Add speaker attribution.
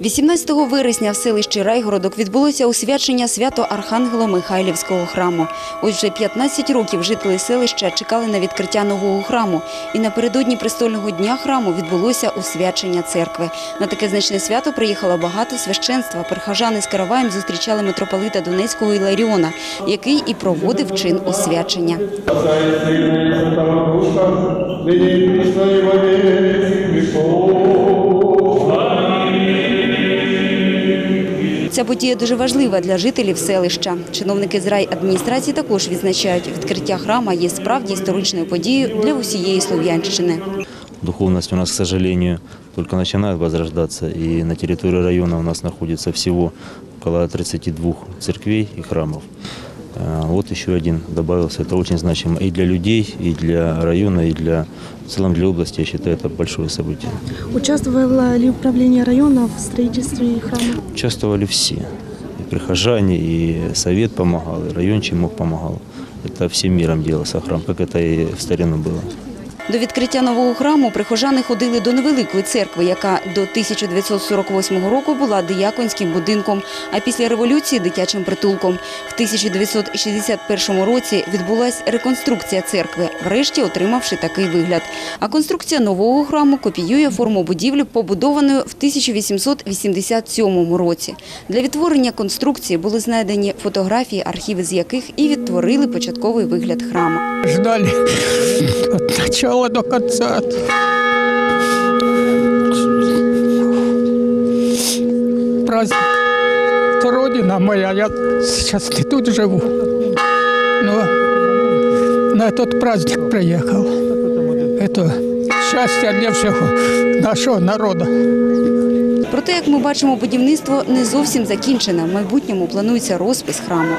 Speaker 1: 18 вересня в селищі Райгородок відбулося освячення свято Архангела Михайлівського храму. Ось вже 15 років жителі селища чекали на відкриття нового храму. І напередодні престольного дня храму відбулося освячення церкви. На таке значне свято приїхало багато священства. Прихожани з караваєм зустрічали митрополита Донецького Іларіона, який і проводив чин освячення.
Speaker 2: Отца
Speaker 1: Ця подія дуже важлива для жителів селища. Чиновники з райадміністрації також відзначають, відкриття храма є справді історичною подією для усієї Слов'янщини.
Speaker 3: Духовность у нас, к сожалению, только начинает возрождаться, и на территории района у нас находится всего около 32 церквей и храмов. Э, Вот еще один добавился. Это очень значимо и для людей, и для района, и для в целом для области. Я считаю, это большое событие.
Speaker 4: Участвовало ли управление района в строительстве храма?
Speaker 3: Участвовали все. И прихожане, и совет помогал, и райончик мог помогал. Это всем миром делался храм, как это и в старину было.
Speaker 1: До відкриття нового храму прихожани ходили до невеликої церкви, яка до 1948 року була дияконським будинком, а після революції – дитячим притулком. В 1961 році відбулася реконструкція церкви, врешті отримавши такий вигляд. А конструкція нового храму копіює форму будівлі, побудованої в 1887 році. Для відтворення конструкції були знайдені фотографії, архіви з яких і відтворили початковий вигляд храму.
Speaker 5: ждали от начала до конца. Праздник. Это родина моя, я сейчас не тут живу. Но на этот праздник приехал. Это счастье для всего нашего народа.
Speaker 1: Проте, як ми бачимо, будівництво не зовсім закінчене. В майбутньому планується розпис храму.